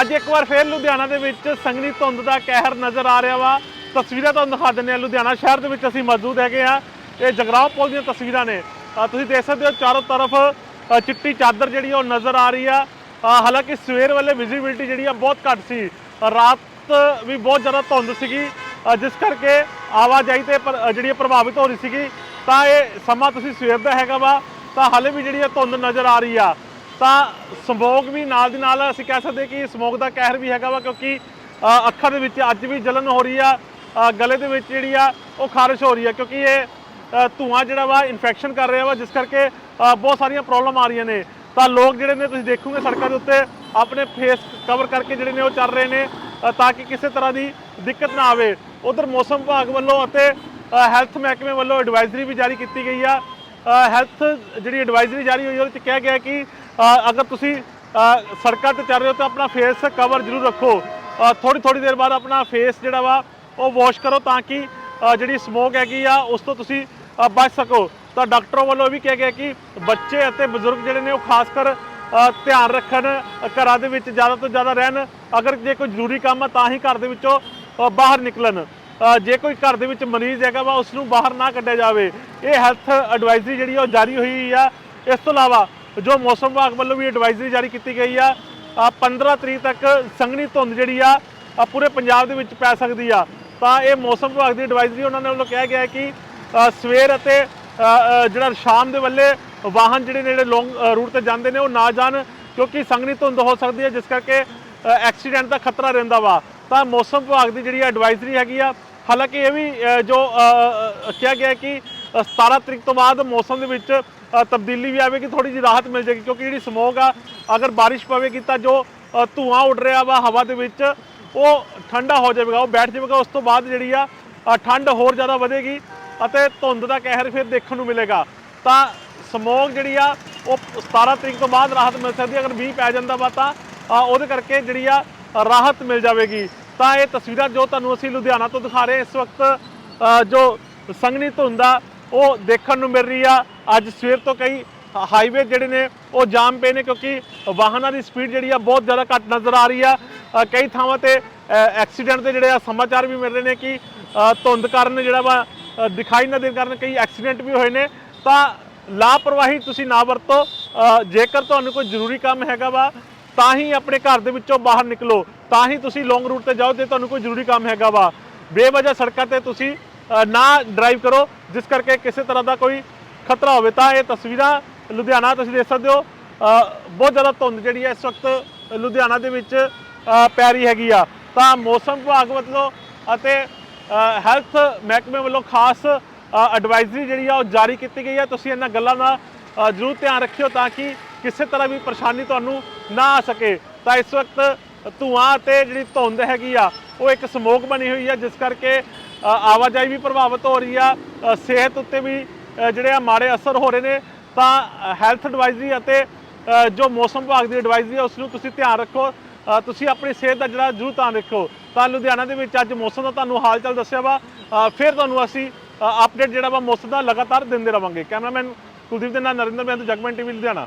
ਅੱਜ ਇੱਕ ਵਾਰ ਫੇਰ ਲੁਧਿਆਣਾ ਦੇ ਵਿੱਚ ਸੰਘਣੀ ਧੁੰਦ ਦਾ ਕਹਿਰ ਨਜ਼ਰ ਆ ਰਿਹਾ ਵਾ। ਤਸਵੀਰਾਂ ਤੁਹਾਨੂੰ ਦਿਖਾ ਦਿੰਦੇ ਆ ਲੁਧਿਆਣਾ ਸ਼ਹਿਰ ਦੇ ਵਿੱਚ ਅਸੀਂ ਮੌਜੂਦ ਹੈਗੇ ਆ ਇਹ ਜਗਰਾਉਂ ਪੁਲ ਦੀਆਂ ਤਸਵੀਰਾਂ ਨੇ। ਤੁਸੀਂ ਦੇਖ ਸਕਦੇ ਹੋ ਚਾਰੋਂ ਤਰਫ ਚਿੱਟੀ ਚਾਦਰ ਜਿਹੜੀ ਉਹ ਨਜ਼ਰ ਆ ਰਹੀ ਆ। ਹਾਲਾਂਕਿ ਸਵੇਰ ਵੇਲੇ ਵਿਜ਼ਿਬਿਲਟੀ ਜਿਹੜੀ ਆ ਬਹੁਤ ਘੱਟ ਸੀ। ਰਾਤ ਵੀ ਬਹੁਤ ਜ਼ਿਆਦਾ ਧੁੰਦ ਸੀਗੀ। ਜਿਸ ਕਰਕੇ ਆਵਾਜਾਈ ਤੇ ਪਰ- ਜਿਹੜੀ ਆ ਪ੍ਰਭਾਵਿਤ ਹੋ ਰਹੀ ਸੀਗੀ। ਤਾਂ ਇਹ ਸਮਾਂ ਤੁਸੀਂ ਸਵੇਰ ਦਾ ਹੈਗਾ ਵਾ। ਤਾਂ ਹਾਲੇ ਵੀ ਜਿਹੜੀ ਆ ਧੁੰਦ ਨਜ਼ਰ ਆ ਰਹੀ ਆ। ਤਾਂ ਸਮੋਗ ਵੀ ਨਾਲ ਦੀ ਨਾਲ ਅਸੀਂ ਕਹਿ ਸਕਦੇ ਕਿ ਸਮੋਗ ਦਾ ਕਹਿਰ ਵੀ ਹੈਗਾ ਵਾ ਕਿਉਂਕਿ ਅੱਖਾਂ ਦੇ ਵਿੱਚ ਅੱਜ ਵੀ ਜਲਨ ਹੋ ਰਹੀ ਆ ਗਲੇ ਦੇ ਵਿੱਚ ਜਿਹੜੀ ਆ ਉਹ ਖਾਰਿਸ਼ ਹੋ ਰਹੀ ਆ ਕਿਉਂਕਿ ਇਹ ਅ, ਧੂਆਂ ਜਿਹੜਾ ਵਾ ਇਨਫੈਕਸ਼ਨ ਕਰ ਰਿਹਾ ਵਾ ਜਿਸ ਕਰਕੇ ਬਹੁਤ ਸਾਰੀਆਂ ਪ੍ਰੋਬਲਮ ਆ ਰਹੀਆਂ ਨੇ। ਤਾਂ ਲੋਕ ਜਿਹੜੇ ਨੇ ਤੁਸੀਂ ਦੇਖੋਗੇ ਸੜਕਾਂ ਦੇ ਉੱਤੇ ਆਪਣੇ ਫੇਸ ਕਵਰ ਕਰਕੇ ਜਿਹੜੇ ਨੇ ਉਹ ਚੱਲ ਰਹੇ ਨੇ ਤਾਂ ਕਿ ਕਿਸੇ ਤਰ੍ਹਾਂ ਦੀ ਦਿੱਕਤ ਨਾ ਆਵੇ। ਉਧਰ ਮੌਸਮ ਵਿਭਾਗ ਵੱਲੋਂ ਅਤੇ ਹੈਲਥ ਮਹਿਕਮੇ ਵੱਲੋਂ ਐਡਵਾਈਜ਼ਰੀ ਵੀ ਜਾਰੀ ਕੀਤੀ ਗਈ ਆ। ਹੈਲਥ ਜਿਹੜੀ ਐਡਵਾਈਜ਼ਰੀ ਜਾਰੀ ਹੋਈ ਉਹਦੇ ਚ ਕਿਹਾ ਗਿਆ ਕਿ ਅਗਰ ਤੁਸੀਂ ਸੜਕਾਂ ਤੇ ਚੱਲ ਰਹੇ ਹੋ ਤਾਂ ਆਪਣਾ ਫੇਸ ਕਵਰ ਜ਼ਰੂਰ ਰੱਖੋ। ਥੋੜੀ ਥੋੜੀ ਦੇਰ ਬਾਅਦ ਆਪਣਾ ਫੇਸ ਜਿਹੜਾ ਵਾ, ਉਹ ਵਾਸ਼ ਕਰੋ ਤਾਂ ਕਿ ਜਿਹੜੀ ਸਮੋਕ ਹੈਗੀ ਆ, ਉਸ ਤੋਂ ਤੁਸੀਂ ਬਚ ਸਕੋ। ਤਾਂ ਡਾਕਟਰਾਂ ਵੱਲੋਂ ਵੀ ਕਿਹਾ ਗਿਆ ਕਿ ਬੱਚੇ ਅਤੇ ਬਜ਼ੁਰਗ ਜਿਹੜੇ ਨੇ, ਉਹ ਖਾਸ ਕਰ ਧਿਆਨ ਰੱਖਣ ਘਰਾਂ ਦੇ ਵਿੱਚ ਜ਼ਿਆਦਾ ਤੋਂ ਜ਼ਿਆਦਾ ਰਹਿਣ। ਅਗਰ ਜੇ ਕੋਈ ਜ਼ਰੂਰੀ ਕੰਮ ਆ ਤਾਂ ਹੀ ਘਰ ਦੇ ਵਿੱਚੋਂ ਬਾਹਰ ਨਿਕਲਣ। ਜੇ ਕੋਈ ਘਰ ਦੇ ਵਿੱਚ ਮਰੀਜ਼ ਹੈਗਾ ਵਾ ਉਸ ਨੂੰ ਬਾਹਰ ਨਾ ਕੱਢਿਆ ਜਾਵੇ। ਇਹ ਹੈਲਥ ਐਡਵਾਈਜ਼ਰੀ ਜਿਹੜੀ ਆ, ਉਹ ਜਾਰੀ ਹੋਈ ਆ। ਇਸ ਤੋਂ ਇਲਾਵਾ ਜੋ ਮੌਸਮ ਵਿਭਾਗ ਵੱਲੋਂ ਵੀ ਐਡਵਾਈਜ਼ਰੀ ਜਾਰੀ ਕੀਤੀ ਗਈ ਆ ਅ, 15 ਤਰੀਕ ਤੱਕ ਸੰਘਣੀ ਧੁੰਦ ਜਿਹੜੀ ਆ ਪੂਰੇ ਪੰਜਾਬ ਦੇ ਵਿੱਚ ਪੈ ਸਕਦੀ ਆ। ਤਾਂ ਇਹ ਮੌਸਮ ਵਿਭਾਗ ਦੀ ਐਡਵਾਈਜ਼ਰੀ ਉਹਨਾਂ ਨੇ ਵੱਲੋਂ ਕਿਹਾ ਗਿਆ ਕਿ ਸਵੇਰ ਅਤੇ ਜਿਹੜਾ ਸ਼ਾਮ ਦੇ ਵੱਲੇ ਵਾਹਨ ਜਿਹੜੇ ਨੇੜੇ ਲੌਂਗ ਰੂਟ ਤੇ ਜਾਂਦੇ ਨੇ ਉਹ ਨਾ ਜਾਣ ਕਿਉਂਕਿ ਸੰਘਣੀ ਧੁੰਦ ਹੋ ਸਕਦੀ ਹੈ ਜਿਸ ਕਰਕੇ ਐਕਸੀਡੈਂਟ ਦਾ ਖਤਰਾ ਰਹਿੰਦਾ ਵਾ। ਤਾਂ ਮੌਸਮ ਵਿਭਾਗ ਦੀ ਜਿਹੜੀ ਐਡਵਾਈਜ਼ਰੀ ਹੈਗੀ ਆ ਹਾਲਾਂਕਿ ਇਹ ਵੀ ਜੋ ਕਿਹਾ ਗਿਆ ਕਿ 17 ਤਰੀਕ ਤੋਂ ਬਾਅਦ ਮੌਸਮ ਦੇ ਵਿੱਚ ਤਬਦੀਲੀ ਵੀ ਆਵੇਗੀ ਥੋੜੀ ਜਿਹੀ ਰਾਹਤ ਮਿਲ ਜਾਏਗੀ ਕਿਉਂਕਿ ਜਿਹੜੀ ਸਮੋਗ ਆ ਅਗਰ ਬਾਰਿਸ਼ ਪਵੇਗੀ ਤਾਂ ਜੋ ਅ, ਧੂਆਂ ਉੱਡ ਰਿਹਾ ਵਾ ਹਵਾ ਦੇ ਵਿੱਚ ਉਹ ਠੰਡਾ ਹੋ ਜਾਵੇਗਾ ਉਹ ਬੈਠ ਜਾਵੇਗਾ ਉਸ ਤੋਂ ਬਾਅਦ ਜਿਹੜੀ ਆ ਠੰਡ ਹੋਰ ਜ਼ਿਆਦਾ ਵਧੇਗੀ ਅਤੇ ਧੁੰਦ ਦਾ ਕਹਿਰ ਫਿਰ ਦੇਖਣ ਨੂੰ ਮਿਲੇਗਾ। ਤਾਂ ਸਮੋਗ ਜਿਹੜੀ ਆ ਉਹ 17 ਤਰੀਕ ਤੋਂ ਬਾਅਦ ਰਾਹਤ ਮਿਲ ਸਕਦੀ ਹੈ ਅਗਰ ਮੀਂਹ ਪੈ ਜਾਂਦਾ ਵਾ ਤਾਂ ਉਹਦੇ ਕਰਕੇ ਜਿਹੜੀ ਆ ਰਾਹਤ ਮਿਲ ਜਾਵੇਗੀ। ਤਾਂ ਇਹ ਤਸਵੀਰਾਂ ਜੋ ਤੁਹਾਨੂੰ ਅਸੀਂ ਲੁਧਿਆਣਾ ਤੋਂ ਦਿਖਾ ਰਹੇ ਇਸ ਵਕਤ ਜੋ ਸੰਘਣੀ ਧੁੰਦ ਆ ਉਹ ਦੇਖਣ ਨੂੰ ਮਿਲ ਰਹੀ ਆ। ਅੱਜ ਸਵੇਰ ਤੋਂ ਕਈ ਹਾਈਵੇ ਜਿਹੜੇ ਨੇ, ਉਹ ਜਾਮ ਪਏ ਨੇ ਕਿਉਂਕਿ ਵਾਹਨਾਂ ਦੀ ਸਪੀਡ ਜਿਹੜੀ ਆ ਬਹੁਤ ਜ਼ਿਆਦਾ ਘੱਟ ਨਜ਼ਰ ਆ ਰਹੀ ਆ। ਕਈ ਥਾਵਾਂ ਤੇ ਐਕਸੀਡੈਂਟ ਦੇ ਜਿਹੜੇ ਆ ਸਮਾਚਾਰ ਵੀ ਮਿਲ ਰਹੇ ਨੇ ਕਿ ਧੁੰਦ ਕਾਰਨ ਜਿਹੜਾ ਵਾ ਦਿਖਾਈ ਨਾ ਦੇਣ ਕਾਰਨ ਕਈ ਐਕਸੀਡੈਂਟ ਵੀ ਹੋਏ ਨੇ। ਤਾਂ ਲਾਪਰਵਾਹੀ ਤੁਸੀਂ ਨਾ ਵਰਤੋ। ਜੇਕਰ ਤੁਹਾਨੂੰ ਕੋਈ ਜ਼ਰੂਰੀ ਕੰਮ ਹੈਗਾ ਵਾ, ਤਾਂ ਹੀ ਆਪਣੇ ਘਰ ਦੇ ਵਿੱਚੋਂ ਬਾਹਰ ਨਿਕਲੋ। ਤਾਂ ਹੀ ਤੁਸੀਂ ਲੌਂਗ ਰੂਟ ਤੇ ਜਾਓ ਜੇ ਤੁਹਾਨੂੰ ਕੋਈ ਜ਼ਰੂਰੀ ਕੰਮ ਹੈਗਾ ਵਾ। ਬੇਵਜ੍ਹਾ ਸੜਕਾਂ ਤੇ ਤੁਸੀਂ ਨਾ ਡਰਾਈਵ ਕਰੋ, ਜਿਸ ਕਰਕੇ ਕਿਸੇ ਤਰ੍ਹਾਂ ਦਾ ਕੋਈ ਖਤਰਾ ਹੋਵੇ, ਤਾਂ ਇਹ ਤਸਵੀਰਾਂ ਲੁਧਿਆਣਾ ਤੁਸੀਂ ਦੇਖ ਸਕਦੇ ਹੋ। ਬਹੁਤ ਜ਼ਿਆਦਾ ਧੁੰਦ ਜਿਹੜੀ ਹੈ ਇਸ ਵਕਤ ਲੁਧਿਆਣਾ ਦੇ ਵਿੱਚ ਪੈ ਰਹੀ ਹੈਗੀ ਆ। ਤਾਂ ਮੌਸਮ ਵਿਭਾਗ ਵੱਲੋਂ ਅਤੇ ਹੈਲਥ ਮਹਿਕਮੇ ਵੱਲੋਂ ਖਾਸ ਐਡਵਾਈਜ਼ਰੀ ਜਿਹੜੀ ਆ ਉਹ ਜਾਰੀ ਕੀਤੀ ਗਈ ਆ। ਤੁਸੀਂ ਇਹਨਾਂ ਗੱਲਾਂ ਦਾ ਜ਼ਰੂਰ ਧਿਆਨ ਰੱਖਿਓ ਤਾਂ ਕਿ ਕਿਸੇ ਤਰ੍ਹਾਂ ਵੀ ਪਰੇਸ਼ਾਨੀ ਤੁਹਾਨੂੰ ਨਾ ਆ ਸਕੇ। ਤਾਂ ਇਸ ਵਕਤ ਧੂਆਂ ਤੇ ਜਿਹੜੀ ਧੁੰਦ ਹੈਗੀ ਆ ਉਹ ਇੱਕ ਸਮੋਕ ਬਣੀ ਹੋਈ ਆ, ਜਿਸ ਕਰਕੇ ਆਵਾਜਾਈ ਵੀ ਪ੍ਰਭਾਵਿਤ ਹੋ ਰਹੀ ਆ ਸਿਹਤ ਉੱਤੇ ਵੀ ਜਿਹੜੇ ਆ ਮਾੜੇ ਅਸਰ ਹੋ ਰਹੇ ਨੇ, ਤਾਂ ਹੈਲਥ ਐਡਵਾਈਜ਼ਰੀ ਅਤੇ ਜੋ ਮੌਸਮ ਵਿਭਾਗ ਦੀ ਐਡਵਾਈਜ਼ਰੀ ਹੈ ਉਸ ਨੂੰ ਤੁਸੀਂ ਧਿਆਨ ਰੱਖੋ। ਤੁਸੀਂ ਆਪਣੀ ਸਿਹਤ ਦਾ ਜਿਹੜਾ ਜ਼ਰੂਰ ਧਿਆਨ ਰੱਖੋ। ਤਾਂ ਲੁਧਿਆਣਾ ਦੇ ਵਿੱਚ ਅੱਜ ਮੌਸਮ ਦਾ ਤੁਹਾਨੂੰ ਹਾਲ ਚਾਲ ਦੱਸਿਆ ਵਾ। ਫਿਰ ਤੁਹਾਨੂੰ ਅਸੀਂ ਅਪਡੇਟ ਜਿਹੜਾ ਵਾ ਮੌਸਮ ਦਾ ਲਗਾਤਾਰ ਦਿੰਦੇ ਰਵਾਂਗੇ। ਕੈਮਰਾਮੈਨ ਕੁਲਦੀਪ ਦੇ ਨਾਲ ਨਰਿੰਦਰ ਮਹਿੰਦਰ ਜਗਮਨ ਟੀਵੀ, ਲੁਧਿਆਣਾ।